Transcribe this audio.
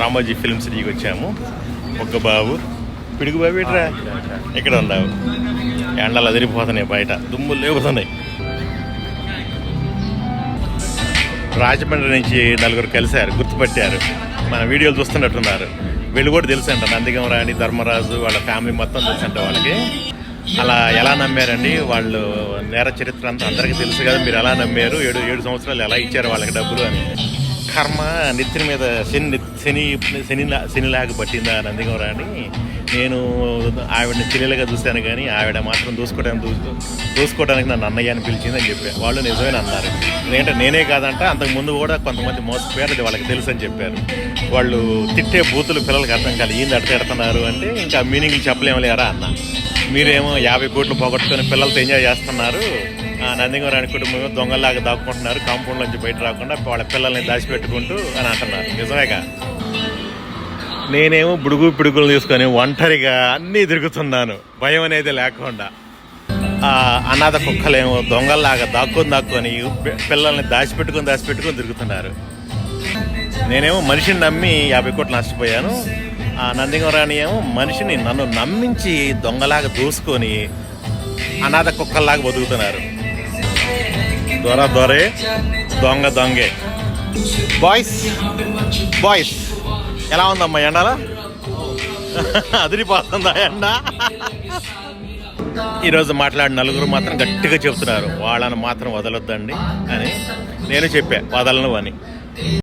Ramoji film సిటీకి వచ్చాము. ఒక్క బాబు. పిడుగు బాబు ఇట్రా ఇక్కడ ఉన్నావు. ఎండలు అదిరిపోతున్నాయి బయట. దుమ్ములు లేపుతున్నాయి. రాజమండ్రి నుంచి నలుగురు కలిశారు గుర్తుపట్టారు. మన వీడియోలు చూస్తున్నట్టున్నారు. వీళ్ళు కూడా తెలుసంట నందిగం రాణి ధర్మరాజు వాళ్ళ ఫ్యామిలీ మొత్తం తెలుసంట వాళ్ళకి. అలా ఎలా నమ్మారండి? వాళ్ళు నేర చరిత్ర అంతా అందరికీ తెలుసు కదా మీరు ఎలా నమ్మారు? ఏడు ఏడు సంవత్సరాలు ఎలా ఇచ్చారు వాళ్ళకి డబ్బులు అని. కర్మ నెత్తిన మీద శని శని శని శనిలాగా పట్టిందా నందిగం రాణి నేను ఆవిడని చెల్లెలుగా చూశాను కానీ ఆవిడ మాత్రం దూసుకోవడానికి దూ దూసుకోవడానికి నన్ను అన్నయ్య అని పిలిచింది అని చెప్పారు వాళ్ళు నిజమైన అన్నారు ఎందుకంటే నేనే కాదంట అంతకు ముందు కూడా కొంతమంది మోసపోయారు అది వాళ్ళకి తెలుసు అని చెప్పారు. వాళ్ళు తిట్టే బూతులు పిల్లలకి అర్థం కాదు ఏంది అడత అంటే ఇంకా మీనింగ్ చెప్పలేము లేరా అన్న. మీరేమో యాభై కోట్లు పోగొట్టుకొని పిల్లలతో ఎంజాయ్ చేస్తున్నారు. ఆ కుటుంబం దొంగలాగా దాక్కుంటున్నారు. కాంపౌండ్ నుంచి బయట రాకుండా వాళ్ళ పిల్లల్ని దాచిపెట్టుకుంటూ అని అంటున్నారు. నిజమేగా? నేనేమో బుడుగు పిడుగులు తీసుకొని ఒంటరిగా అన్నీ తిరుగుతున్నాను. భయం అనేది లేకుండా. అనాథ కుక్కలేమో దొంగల్లాగా దాక్కుని దాక్కుని పిల్లల్ని దాచిపెట్టుకొని దాచిపెట్టుకొని తిరుగుతున్నారు. నేనేమో మనిషిని నమ్మి యాభై కోట్లు నష్టపోయాను. ఆ నందింగరాణి ఏమో మనిషిని నన్ను నమ్మించి దొంగలాగా దూసుకొని అనాథ కుక్కల్లాగా బతుకుతున్నారు. దొర దొరే దొంగ దొంగే బాయ్స్ బాయ్స్ ఎలా ఉందమ్మా ఎండలా అదిరిపోతుందా ఎండ? ఈరోజు మాట్లాడిన నలుగురు మాత్రం గట్టిగా చెప్తున్నారు వాళ్ళని మాత్రం వదలొద్దండి అని నేను చెప్పా వదలను అని.